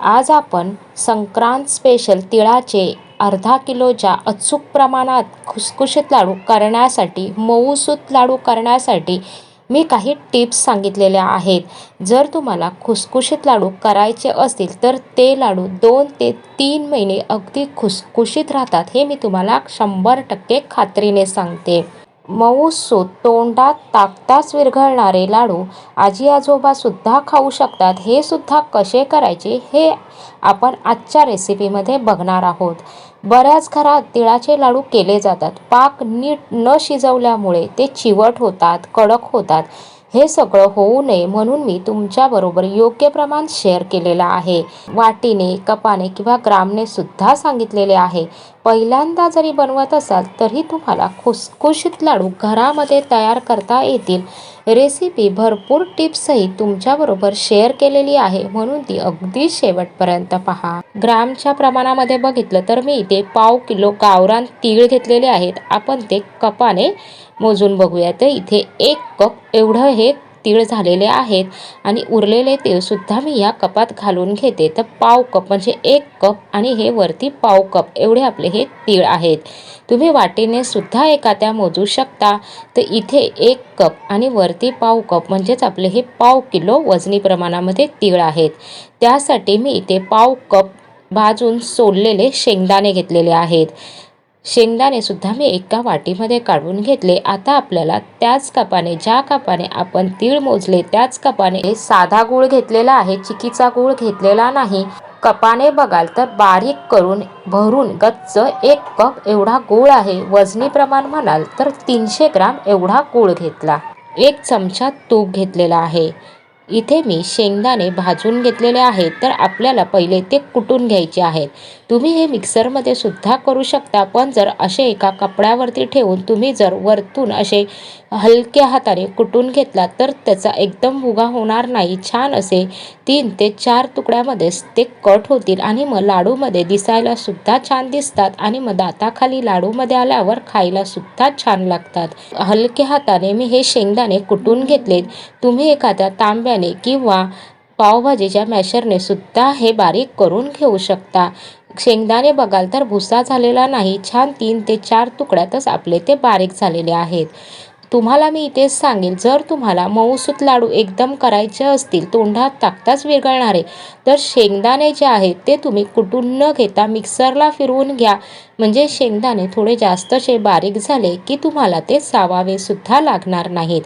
आज आपण संक्रांत स्पेशल तिळाचे अर्धा किलोच्या अचूक प्रमाणात खुसखुशीत लाडू करण्यासाठी मऊसूत लाडू करण्यासाठी मी काही टिप्स सांगितलेल्या आहेत. जर तुम्हाला खुसखुशीत लाडू करायचे असतील तर ते लाडू दोन ते तीन महिने अगदी खुसखुशीत राहतात हे मी तुम्हाला शंभर टक्के खात्रीने सांगते. मऊसूत तोंडात टाकताच विरघळणारे लाडू आजी आजोबासुद्धा खाऊ शकतात. हे सुद्धा कसे करायचे हे आपण आजच्या रेसिपीमध्ये बघणार आहोत. बऱ्याच घरात तिळाचे लाडू केले जातात. पाक नीट न शिजवल्यामुळे ते चिवट होतात कडक होतात. हे सगळं होऊ नये म्हणून मी तुमच्याबरोबर योग्य प्रमाण शेअर केलेलं आहे. वाटीने कपाने किंवा ग्रामने सुद्धा सांगितलेले आहे. पहिल्यांदा जरी बनवत असाल तरी तुम्हाला खुसखुशीत लाडू घरामध्ये तयार करता येतील. रेसिपी भरपूर टिप्सही तुमच्याबरोबर शेअर केलेली आहे म्हणून ती अगदी शेवटपर्यंत पहा. ग्रामच्या प्रमाणामध्ये बघितलं तर मी इथे पाव किलो गावरान तीळ घेतलेले आहेत. आपण ते कपाने मोजून बघूया. तर इथे एक कप एवढं हे तीळ झालेले आहेत आणि उरलेले तीळसुद्धा मी या कपात घालून घेते. तर पाव कप म्हणजे एक कप आणि हे वरती पाव कप एवढे आपले हे तीळ आहेत. तुम्ही वाटीने सुद्धा एखाद्या मोजू शकता. तर इथे एक कप आणि वरती पाव कप म्हणजेच आपले हे पाव किलो वजनी प्रमाणामध्ये तीळ आहेत. त्यासाठी मी इथे पाव कप भाजून सोललेले शेंगदाणे घेतलेले आहेत. शेंगदाणे सुद्धा मी एका वाटीमध्ये काढून घेतले. आता आपल्याला त्याच कपाने ज्या कपाने आपण तीळ मोजले त्याच कपाने साधा गूळ घेतलेला आहे चिकीचा गूळ घेतलेला नाही. कपाने बघाल तर बारीक करून भरून गच्च एक कप एवढा गूळ आहे. वजनी प्रमाण म्हणाल तर तीनशे ग्राम एवढा गूळ घेतला. एक चमचा तूप घेतलेला आहे. इथे मी शेंगदाणे भाजून घेतलेले आहेत तर आपल्याला पहिले ते कुटून घ्यायचे आहेत. तुम्ही हे मिक्सरमध्ये सुद्धा करू शकता पण जर असे एका कपड्यावरती ठेवून तुम्ही जर वरतून असे हलक्या हाताने कुटून घेतला तर त्याचा एकदम भुगा होणार नाही. छान असे तीन ते चार तुकड्यामध्येच ते कट होतील आणि मग लाडूमध्ये दिसायला सुद्धा छान दिसतात आणि मग दाताखाली लाडूमध्ये आल्यावर खायला सुद्धा छान लागतात. हलक्या हाताने मी हे शेंगदाणे कुटून घेतलेत. तुम्ही एखाद्या तांब्या तांब्याने किंवा पावभाजीच्या मॅशरने सुद्धा हे बारीक करून घेऊ शकता. शेंगदाणे बघाल तर भुसा झालेला नाही छान तीन ते चार तुकड्यातच आपले ते बारीक झालेले आहेत. तुम्हाला मी इथेच सांगेल जर तुम्हाला मऊसूत लाडू एकदम करायचे असतील तोंडात टाकताच विरघळणारे तर शेंगदाणे जे आहेत ते तुम्ही कुटून न घेता मिक्सरला फिरवून घ्या. म्हणजे शेंगदाणे थोडे जास्तचे बारीक झाले की तुम्हाला ते सावावे सुद्धा लागणार नाहीत.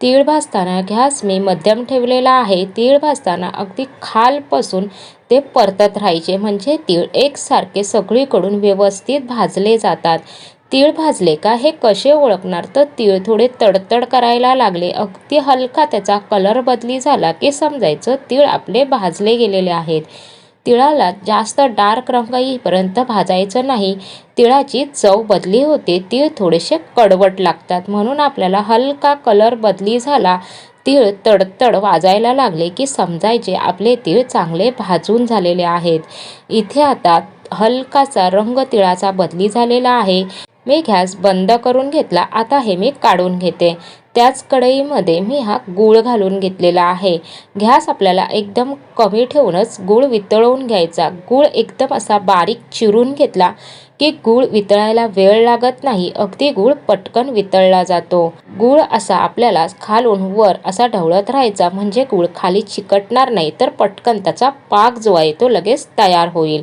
तीळ भाजताना गॅस मी मध्यम ठेवलेला आहे. तीळ भाजताना अगदी खालपासून ते परतत राहायचे. म्हणजे तीळ एकसारखे सगळीकडून व्यवस्थित भाजले जातात. तीळ भाजले का हे कसे ओळखणार? तर तीळ थोडे तडतड करायला लागले. अगदी हलका त्याचा कलर बदली झाला की समजायचं तीळ आपले भाजले गेलेले आहेत. तिळाला जास्त डार्क रंग येईपर्यंत भाजायचं नाही. तिळाची चव बदली होते तीळ थोडेसे कडवट लागतात. म्हणून आपल्याला हलका कलर बदली झाला. तीळ तडतड वाजायला लागले की समजायचे आपले तीळ चांगले भाजून झालेले आहेत. इथे आता हलकाचा रंग तिळाचा बदली झालेला आहे. मी गॅस बंद करून घेतला आता हे मी काढून घेते. त्याच कढईमध्ये मी हा गूळ घालून घेतलेला आहे. गॅस आपल्याला एकदम कमी ठेवूनच गूळ वितळवून घ्यायचा. गूळ एकदम असा बारीक चिरून घेतला की गूळ वितळायला वेळ लागत नाही अगदी गूळ पटकन वितळला जातो. गूळ असा आपल्याला खालून वर असा ढवळत राहायचा म्हणजे गूळ खाली चिकटणार नाही तर पटकन त्याचा पाक जो आहे तो लगेच तयार होईल.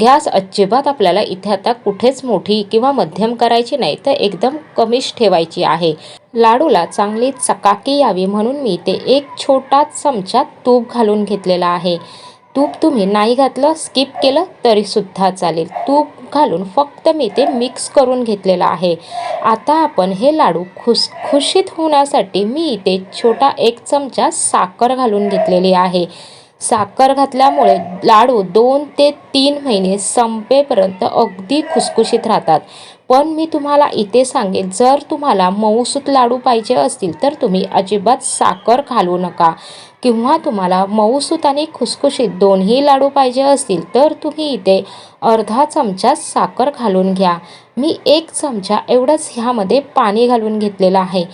गॅस अजिबात आपल्याला इथे आता कुठेच मोठी किंवा मध्यम करायची नाही तर एकदम कमीच ठेवायची आहे. लाडूला चांगली चकाकी यावी म्हणून मी ते एक छोटा चमचा तूप घालून घेतलेला आहे. तूप तुम्ही नाही घातलं स्किप केलं तरीसुद्धा चालेल. तूप घालून फक्त मी ते मिक्स करून घेतलेलं आहे. आता आपण हे लाडू खुस खुशीत होण्यासाठी मी इथे छोटा एक चमचा साखर घालून घेतलेली आहे. साखर घातल्यामुळे लाडू दोन ते तीन महिने संपेपर्यंत अगदी खुसखुशीत राहतात. पण मी तुम्हाला इथे सांगेन जर तुम्हाला मऊसूत लाडू पाहिजे असतील तर तुम्ही अजिबात साखर घालू नका. किंवा तुम्हाला मऊसूत आणि खुसखुशीत दोन्ही लाडू पाहिजे असतील तर तुम्ही इथे अर्धा चमचा साखर घालून घ्या. मी एक चमचा एवढंच ह्यामध्ये पाणी घालून घेतलेलं आहे.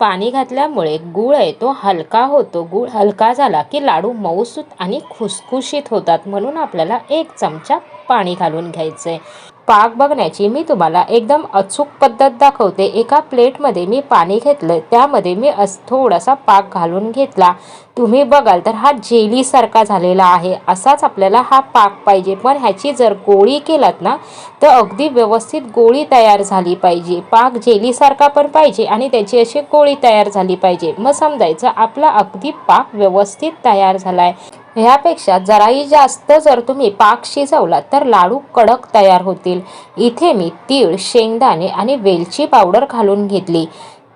पाणी घातल्यामुळे गूळ आहे तो हलका होतो. गूळ हलका झाला की लाडू मऊसूत आणि खुसखुशीत होतात. म्हणून आपल्याला एक चमचा पाणी घालून घ्यायचं आहे पाक बघण्याची मी तुम्हाला एकदम अचूक पद्धत दाखवते. एका प्लेटमध्ये मी पाणी घेतलं त्यामध्ये मी अस थोडासा पाक घालून घेतला. तुम्ही बघाल तर हा जेलीसारखा झालेला आहे. असाच आपल्याला हा पाक पाहिजे. पण ह्याची जर गोळी केलात ना तर अगदी व्यवस्थित गोळी तयार झाली पाहिजे. पाक जेलीसारखा पण पाहिजे आणि त्याची अशी गोळी तयार झाली पाहिजे. मग समजायचं आपला अगदी पाक व्यवस्थित तयार झाला आहे ह्यापेक्षा जराही जास्त जर तुम्ही पाक शिजवला तर लाडू कडक तयार होतील. इथे मी तीळ शेंगदाणे आणि वेलची पावडर घालून घेतली.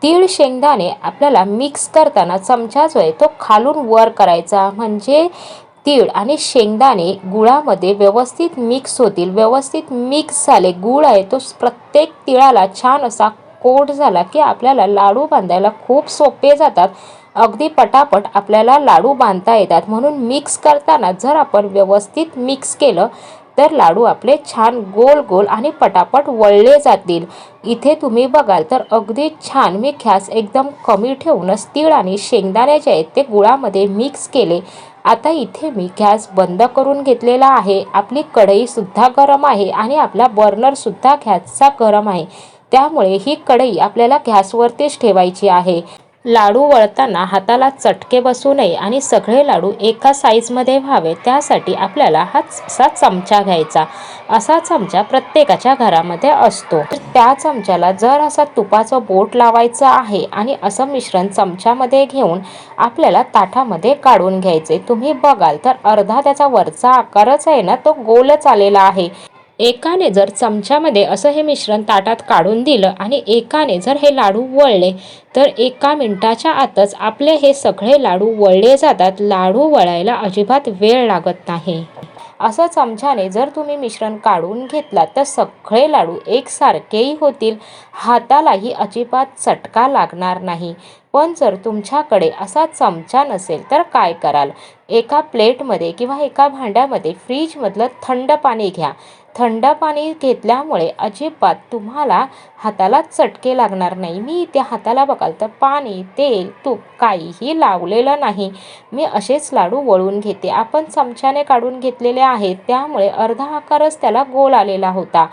तीळ शेंगदाणे आपल्याला मिक्स करताना चमचा जो आहे तो खालून वर करायचा. म्हणजे तीळ आणि शेंगदाणे गुळामध्ये व्यवस्थित मिक्स होतील. व्यवस्थित मिक्स झाले गुळ आहे तो प्रत्येक तिळाला छान असा कोट झाला की आपल्याला लाडू बांधायला खूप सोपे जातात. अगदी पटापट आपल्याला लाडू बांधता येतात. म्हणून मिक्स करताना जर आपण व्यवस्थित मिक्स केलं तर लाडू आपले छान गोल गोल आणि पटापट वळले जातील. इथे तुम्ही बघाल तर अगदी छान मी गॅस एकदम कमी ठेवूनच तीळ आणि शेंगदाणे जे आहेत ते गुळामध्ये मिक्स केले. आता इथे मी गॅस बंद करून घेतलेला आहे. आपली कढईसुद्धा गरम आहे आणि आपला बर्नरसुद्धा गॅसचा गरम आहे. त्यामुळे ही कढई आपल्याला गॅसवरतीच ठेवायची आहे. लाडू वळताना हाताला चटके बसू नये आणि सगळे लाडू एका साईजमध्ये व्हावे त्यासाठी आपल्याला हा असा चमचा घ्यायचा. असा चमचा प्रत्येकाच्या घरामध्ये असतो. त्या चमच्याला जर असा तुपाचं बोट लावायचं आहे आणि असं मिश्रण चमच्यामध्ये घेऊन आपल्याला ताटामध्ये काढून घ्यायचे तुम्ही बघाल तर अर्धा त्याचा वरचा आकारच आहे ना तो गोलच आलेला आहे. एकाने जर चमच्यामध्ये असं हे मिश्रण ताटात काढून दिलं आणि एकाने जर हे लाडू वळले तर एका मिनटाच्या आतच आपले हे सगळे लाडू वळले जातात. लाडू वळायला अजिबात वेळ लागत नाही. असं चमच्याने जर तुम्ही मिश्रण काढून घेतला तर सगळे लाडू एकसारखेही होतील. हातालाही अजिबात चटका लागणार नाही. पण जर तुमच्याकडे असा चमचा नसेल तर काय कराल? एका प्लेटमध्ये किंवा एका भांड्यामध्ये फ्रीजमधलं थंड पाणी घ्या. थंड पाणी घेतल्यामुळे अजिबात तुम्हाला हाताला चटके लागणार नाही. मी इथे हाताला बघाल तर पाणी तेल तूप काहीही लावलेलं नाही. मी असेच लाडू वळून घेते. आपण चमच्याने काढून घेतलेले आहेत. त्यामुळे अर्धा आकारच त्याला गोल आलेला होता.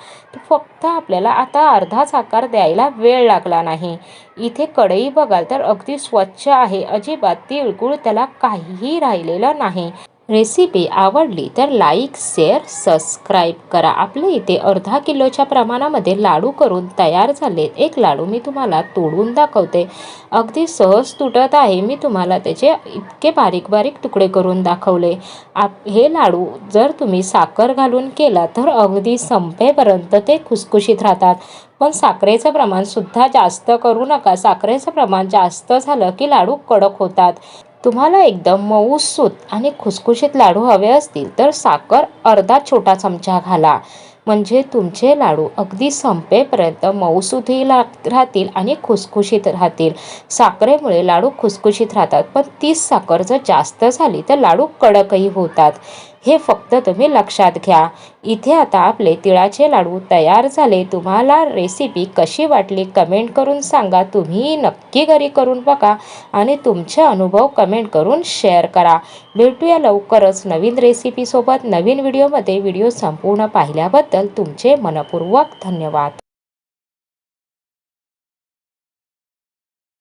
फक्त आपल्याला आता अर्धाच आकार द्यायला वेळ लागला नाही. इथे कढई बघाल तर अगदी स्वच्छ आहे. अजिबात तिळगुळ त्याला काहीही राहिलेलं नाही. रेसिपी आवडली तर लाईक शेअर सबस्क्राईब करा. आपल्या इथे अर्धा किलोच्या प्रमाणामध्ये लाडू करून तयार झाले. एक लाडू मी तुम्हाला तोडून दाखवते. अगदी सहज तुटत आहे. मी तुम्हाला त्याचे इतके बारीक बारीक तुकडे करून दाखवले. आप हे लाडू जर तुम्ही साखर घालून केला तर अगदी संपेपर्यंत ते खुसखुशीत राहतात. पण साखरेचं प्रमाणसुद्धा जास्त करू नका. साखरेचं प्रमाण जास्त झालं की लाडू कडक होतात. तुम्हाला एकदम मऊसूत आणि खुसखुशीत लाडू हवे असतील तर साखर अर्धा छोटा चमचा घाला. म्हणजे तुमचे लाडू अगदी संपेपर्यंत मऊसूतही लाग राहतील आणि खुसखुशीत राहतील. साखरेमुळे लाडू खुसखुशीत राहतात पण तीच साखर जर जास्त झाली तर लाडू कडकही होतात. हे फक्त तुम्ही लक्षात घ्या. इथे आता आपले तिळाचे लाडू तयार झाले. तुम्हाला रेसिपी कशी वाटली कमेंट करून सांगा. तुम्ही नक्की घरी करून बघा आणि तुमचे अनुभव कमेंट करून शेअर करा. भेटूया लवकरच नवीन रेसिपीसोबत नवीन व्हिडिओमध्ये व्हिडिओ संपूर्ण पाहिल्याबद्दल तुमचे मनपूर्वक धन्यवाद.